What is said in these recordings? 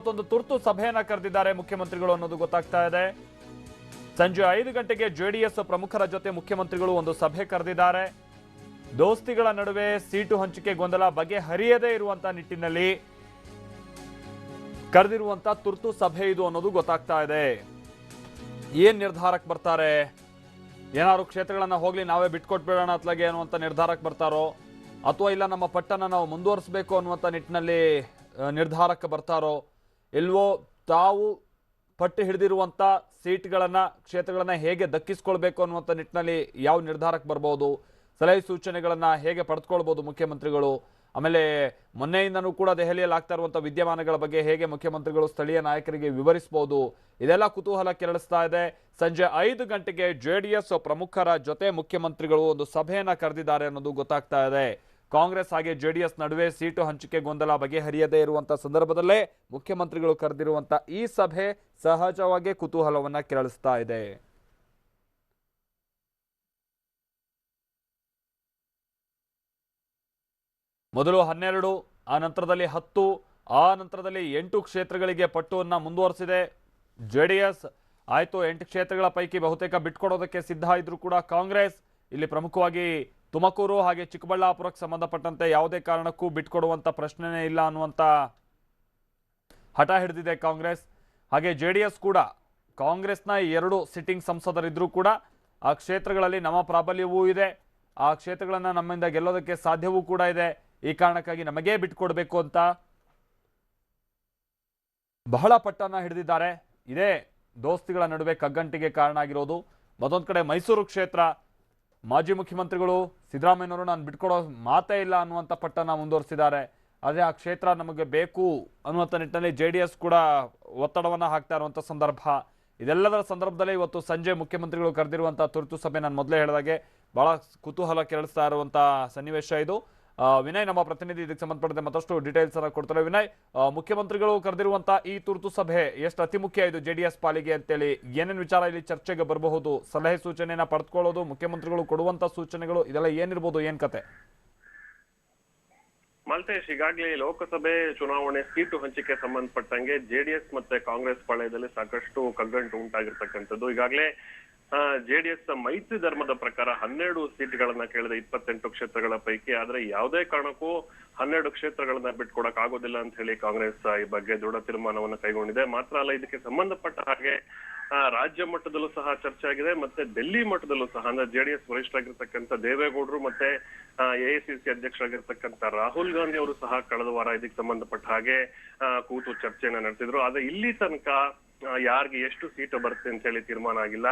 ಮತ್ತೊಂದು ತುರ್ತು ಸಭೆಯನ್ನ ಕರೆದಿದ್ದಾರೆ ಮುಖ್ಯಮಂತ್ರಿಗಳು ಅನ್ನೋದು ಗೊತ್ತಾಗ್ತಾ ಇದೆ. ಸಂಜೆ ಐದು ಗಂಟೆಗೆ ಜೆಡಿಎಸ್ ಪ್ರಮುಖರ ಜೊತೆ ಮುಖ್ಯಮಂತ್ರಿಗಳು ಒಂದು ಸಭೆ ಕರೆದಿದ್ದಾರೆ. ದೋಸ್ತಿಗಳ ನಡುವೆ ಸೀಟು ಹಂಚಿಕೆ ಗೊಂದಲ ಬಗೆಹರಿಯದೇ ಇರುವಂತಹ ನಿಟ್ಟಿನಲ್ಲಿ ಕರೆದಿರುವಂತ ತುರ್ತು ಸಭೆ ಇದು ಅನ್ನೋದು ಗೊತ್ತಾಗ್ತಾ ಇದೆ. ಏನ್ ನಿರ್ಧಾರಕ್ಕೆ ಬರ್ತಾರೆ? ಏನಾದ್ರು ಕ್ಷೇತ್ರಗಳನ್ನ ಹೋಗ್ಲಿ, ನಾವೇ ಬಿಟ್ಕೊಟ್ಬಿಡೋಣ ಅತ್ಲಾಗೆ ಅನ್ನುವಂಥ ನಿರ್ಧಾರಕ್ಕೆ ಬರ್ತಾರೋ? ಅಥವಾ ಇಲ್ಲ ನಮ್ಮ ಪಟ್ಟನ ನಾವು ಮುಂದುವರಿಸಬೇಕು ಅನ್ನುವಂಥ ನಿಟ್ಟಿನಲ್ಲಿ ನಿರ್ಧಾರಕ್ಕೆ ಬರ್ತಾರೋ? ಇಲ್ವೋ ತಾವು ಪಟ್ಟು ಹಿಡಿದಿರುವಂಥ ಸೀಟ್ಗಳನ್ನು, ಕ್ಷೇತ್ರಗಳನ್ನು ಹೇಗೆ ದಕ್ಕಿಸ್ಕೊಳ್ಬೇಕು ಅನ್ನುವಂಥ ನಿಟ್ಟಿನಲ್ಲಿ ಯಾವ ನಿರ್ಧಾರಕ್ಕೆ ಬರ್ಬೋದು, ಸಲಹೆ ಸೂಚನೆಗಳನ್ನು ಹೇಗೆ ಪಡೆದುಕೊಳ್ಬೋದು ಮುಖ್ಯಮಂತ್ರಿಗಳು, ಆಮೇಲೆ ಮೊನ್ನೆಯಿಂದನೂ ಕೂಡ ದೆಹಲಿಯಲ್ಲಿ ಆಗ್ತಾ ಇರುವಂಥ ವಿದ್ಯಮಾನಗಳ ಬಗ್ಗೆ ಹೇಗೆ ಮುಖ್ಯಮಂತ್ರಿಗಳು ಸ್ಥಳೀಯ ನಾಯಕರಿಗೆ ವಿವರಿಸಬಹುದು ಇದೆಲ್ಲ ಕುತೂಹಲ ಕೆರಳಿಸ್ತಾ ಇದೆ. ಸಂಜೆ ಐದು ಗಂಟೆಗೆ ಜೆಡಿಎಸ್ ಪ್ರಮುಖರ ಜೊತೆ ಮುಖ್ಯಮಂತ್ರಿಗಳು ಒಂದು ಸಭೆಯನ್ನು ಕರೆದಿದ್ದಾರೆ ಅನ್ನೋದು ಗೊತ್ತಾಗ್ತಾ ಇದೆ. ಕಾಂಗ್ರೆಸ್ ಹಾಗೆ ಜೆಡಿಎಸ್ ನಡುವೆ ಸೀಟು ಹಂಚಿಕೆ ಗೊಂದಲ ಬಗೆಹರಿಯದೇ ಇರುವಂಥ ಸಂದರ್ಭದಲ್ಲೇ ಮುಖ್ಯಮಂತ್ರಿಗಳು ಕರೆದಿರುವಂಥ ಈ ಸಭೆ ಸಹಜವಾಗಿ ಕುತೂಹಲವನ್ನ ಕೆರಳಿಸ್ತಾ ಇದೆ. ಮೊದಲು ಹನ್ನೆರಡು, ಆ ನಂತರದಲ್ಲಿ ಹತ್ತು, ಆ ನಂತರದಲ್ಲಿ ಎಂಟು ಕ್ಷೇತ್ರಗಳಿಗೆ ಪಟ್ಟುವನ್ನ ಮುಂದುವರಿಸಿದೆ. ಜೆಡಿಎಸ್ ಆಯ್ತು ಎಂಟು ಕ್ಷೇತ್ರಗಳ ಪೈಕಿ ಬಹುತೇಕ ಬಿಟ್ಕೊಡೋದಕ್ಕೆ ಸಿದ್ಧ ಇದ್ರೂ ಕೂಡ ಕಾಂಗ್ರೆಸ್ ಇಲ್ಲಿ ಪ್ರಮುಖವಾಗಿ ತುಮಕೂರು ಹಾಗೆ ಚಿಕ್ಕಬಳ್ಳಾಪುರಕ್ಕೆ ಸಂಬಂಧಪಟ್ಟಂತೆ ಯಾವುದೇ ಕಾರಣಕ್ಕೂ ಬಿಟ್ಕೊಡುವಂತ ಪ್ರಶ್ನೆನೇ ಇಲ್ಲ ಅನ್ನುವಂತ ಹಠ ಹಿಡಿದಿದೆ ಕಾಂಗ್ರೆಸ್. ಹಾಗೆ ಜೆ ಕೂಡ, ಕಾಂಗ್ರೆಸ್ನ ಎರಡು ಸಿಟ್ಟಿಂಗ್ ಸಂಸದರಿದ್ದರೂ ಕೂಡ ಆ ಕ್ಷೇತ್ರಗಳಲ್ಲಿ ನಮ್ಮ ಪ್ರಾಬಲ್ಯವೂ ಇದೆ. ಆ ಕ್ಷೇತ್ರಗಳನ್ನು ನಮ್ಮಿಂದ ಗೆಲ್ಲೋದಕ್ಕೆ ಸಾಧ್ಯವೂ ಕೂಡ ಇದೆ. ಈ ಕಾರಣಕ್ಕಾಗಿ ನಮಗೇ ಬಿಟ್ಕೊಡ್ಬೇಕು ಅಂತ ಬಹಳ ಪಟ್ಟನ್ನ ಹಿಡಿದಿದ್ದಾರೆ. ಇದೇ ದೋಸ್ತಿಗಳ ನಡುವೆ ಕಗ್ಗಂಟಿಗೆ ಕಾರಣ ಆಗಿರೋದು. ಮತ್ತೊಂದು ಕಡೆ ಮೈಸೂರು ಕ್ಷೇತ್ರ, ಮಾಜಿ ಮುಖ್ಯಮಂತ್ರಿಗಳು ಸಿದ್ದರಾಮಯ್ಯನವರು ನಾನು ಬಿಟ್ಕೊಡೋ ಮಾತೇ ಇಲ್ಲ ಅನ್ನುವಂಥ ಪಟ್ಟನ ಮುಂದುವರಿಸಿದ್ದಾರೆ. ಆದರೆ ಆ ಕ್ಷೇತ್ರ ನಮಗೆ ಬೇಕು ಅನ್ನುವಂಥ ನಿಟ್ಟಿನಲ್ಲಿ ಜೆ ಡಿ ಎಸ್ ಕೂಡ ಒತ್ತಡವನ್ನು ಹಾಕ್ತಾ ಇರುವಂಥ ಸಂದರ್ಭ. ಇದೆಲ್ಲದರ ಸಂದರ್ಭದಲ್ಲೇ ಇವತ್ತು ಸಂಜೆ ಮುಖ್ಯಮಂತ್ರಿಗಳು ಕರೆದಿರುವಂಥ ತುರ್ತು ಸಭೆ ನಾನು ಮೊದಲೇ ಹೇಳಿದಾಗೆ ಭಾಳ ಕುತೂಹಲ ಕೆರಳಿಸ್ತಾ ಇರುವಂಥ ಸನ್ನಿವೇಶ ಇದು. ವಿನಯ್, ನಮ್ಮ ಪ್ರತಿನಿಧಿ ಇದಕ್ಕೆ ಸಂಬಂಧಪಟ್ಟಂತೆ ಮತ್ತಷ್ಟು ಡೀಟೇಲ್ಸ್ ಅನ್ನ ಕೊಡ್ತಾರೆ. ವಿನಯ್ ಮುಖ್ಯಮಂತ್ರಿಗಳು ಕರೆದಿರುವಂತ ಈ ತುರ್ತು ಸಭೆ ಎಷ್ಟು ಅತಿ ಮುಖ್ಯ ಇದು ಜೆಡಿಎಸ್ ಪಾಲಿಗೆ ಅಂತೇಳಿ? ಏನೇನು ವಿಚಾರ ಇಲ್ಲಿ ಚರ್ಚೆಗೆ ಬರಬಹುದು? ಸಲಹೆ ಸೂಚನೆಯನ್ನ ಪಡೆದುಕೊಳ್ಳೋದು, ಮುಖ್ಯಮಂತ್ರಿಗಳು ಕೊಡುವಂತ ಸೂಚನೆಗಳು, ಇದೆಲ್ಲ ಏನಿರ್ಬೋದು, ಏನ್ ಕತೆ? ಮಲ್ತೇಶ್, ಈಗಾಗಲೇ ಲೋಕಸಭೆ ಚುನಾವಣೆ ಸೀಟು ಹಂಚಿಕೆ ಸಂಬಂಧಪಟ್ಟಂಗೆ ಜೆಡಿಎಸ್ ಮತ್ತೆ ಕಾಂಗ್ರೆಸ್ ಪಾಳಯದಲ್ಲಿ ಸಾಕಷ್ಟು ಕಗ್ಗಂಟು ಉಂಟಾಗಿರ್ತಕ್ಕಂಥದ್ದು. ಈಗಾಗಲೇ ಜೆಡಿಎಸ್ ಮೈತ್ರಿ ಧರ್ಮದ ಪ್ರಕಾರ ಹನ್ನೆರಡು ಸೀಟ್ಗಳನ್ನ ಕೇಳಿದ ಇಪ್ಪತ್ತೆಂಟು ಕ್ಷೇತ್ರಗಳ ಪೈಕಿ ಆದ್ರೆ ಯಾವುದೇ ಕಾರಣಕ್ಕೂ ಹನ್ನೆರಡು ಕ್ಷೇತ್ರಗಳನ್ನ ಬಿಟ್ಕೊಡಕ್ ಆಗೋದಿಲ್ಲ ಅಂತ ಹೇಳಿ ಕಾಂಗ್ರೆಸ್ ಈ ಬಗ್ಗೆ ದೃಢ ತೀರ್ಮಾನವನ್ನು ಕೈಗೊಂಡಿದೆ. ಮಾತ್ರ ಅಲ್ಲ, ಇದಕ್ಕೆ ಸಂಬಂಧಪಟ್ಟ ಹಾಗೆ ರಾಜ್ಯ ಮಟ್ಟದಲ್ಲೂ ಸಹ ಚರ್ಚೆ ಆಗಿದೆ. ಮತ್ತೆ ಡೆಲ್ಲಿ ಮಟ್ಟದಲ್ಲೂ ಸಹ, ಅಂದ್ರೆ ಜೆಡಿಎಸ್ ವರಿಷ್ಠರಾಗಿರ್ತಕ್ಕಂಥ ದೇವೇಗೌಡರು ಮತ್ತೆ ಎಐಸಿಸಿ ಅಧ್ಯಕ್ಷರಾಗಿರ್ತಕ್ಕಂಥ ರಾಹುಲ್ ಗಾಂಧಿ ಅವರು ಸಹ ಕಳೆದ ವಾರ ಇದಕ್ಕೆ ಸಂಬಂಧಪಟ್ಟ ಹಾಗೆ ಕೂತು ಚರ್ಚೆಯನ್ನ ನಡೆಸಿದ್ರು. ಆದ್ರೆ ಇಲ್ಲಿ ತನಕ ಯಾರಿಗೆ ಎಷ್ಟು ಸೀಟು ಬರುತ್ತೆ ಅಂತ ಹೇಳಿ ತೀರ್ಮಾನ ಆಗಿಲ್ಲ.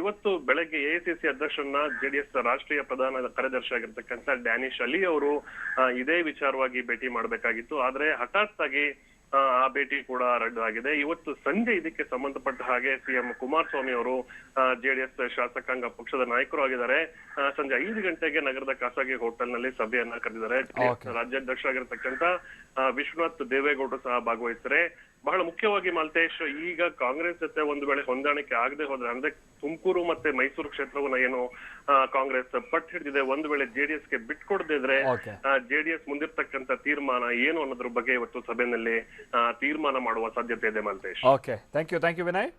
ಇವತ್ತು ಬೆಳಗ್ಗೆ ಎಐಸಿಸಿ ಅಧ್ಯಕ್ಷರನ್ನ ಜೆಡಿಎಸ್ ರಾಷ್ಟ್ರೀಯ ಪ್ರಧಾನ ಕಾರ್ಯದರ್ಶಿ ಆಗಿರ್ತಕ್ಕಂಥ ಡ್ಯಾನಿಶ್ ಅಲಿ ಅವರು ಇದೇ ವಿಚಾರವಾಗಿ ಭೇಟಿ ಮಾಡಬೇಕಾಗಿತ್ತು. ಆದ್ರೆ ಹಠಾತ್ ಆಗಿ ಆ, ಭೇಟಿ ಕೂಡ ರದ್ದಾಗಿದೆ. ಇವತ್ತು ಸಂಜೆ ಇದಕ್ಕೆ ಸಂಬಂಧಪಟ್ಟ ಹಾಗೆ ಸಿಎಂ ಕುಮಾರಸ್ವಾಮಿ ಅವರು ಜೆಡಿಎಸ್ ಶಾಸಕಾಂಗ ಪಕ್ಷದ ನಾಯಕರು ಆಗಿದ್ದಾರೆ. ಸಂಜೆ ಐದು ಗಂಟೆಗೆ ನಗರದ ಖಾಸಗಿ ಹೋಟೆಲ್ನಲ್ಲಿ ಸಭೆಯನ್ನ ಕರೆದಿದ್ದಾರೆ. ರಾಜ್ಯಾಧ್ಯಕ್ಷ ರಾಜ್ಯಾಧ್ಯಕ್ಷರಾಗಿರ್ತಕ್ಕಂಥ ವಿಶ್ವನಾಥ್ ದೇವೇಗೌಡರು ಸಹ ಭಾಗವಹಿಸ್ತಾರೆ ಬಹಳ ಮುಖ್ಯವಾಗಿ ಮಲ್ತೇಶ್ ಈಗ ಕಾಂಗ್ರೆಸ್ ಜೊತೆ ಒಂದು ವೇಳೆ ಹೊಂದಾಣಿಕೆ ಆಗದೆ ಹೋದ್ರೆ ಅಂದ್ರೆ ತುಮಕೂರು ಮತ್ತೆ ಮೈಸೂರು ಕ್ಷೇತ್ರವನ್ನ ಏನು ಕಾಂಗ್ರೆಸ್ ಪಟ್ಟು ಹಿಡಿದಿದೆ ಒಂದು ವೇಳೆ ಜೆಡಿಎಸ್ಗೆ ಬಿಟ್ಕೊಡದಿದ್ರೆ ಜೆಡಿಎಸ್ ಮುಂದಿರ್ತಕ್ಕಂಥ ತೀರ್ಮಾನ ಏನು ಅನ್ನೋದ್ರ ಬಗ್ಗೆ ಇವತ್ತು ಸಭೆಯಲ್ಲಿ ತೀರ್ಮಾನ ಮಾಡುವ ಸಾಧ್ಯತೆ ಇದೆ Maltesh. Okay thank you thank you Vinay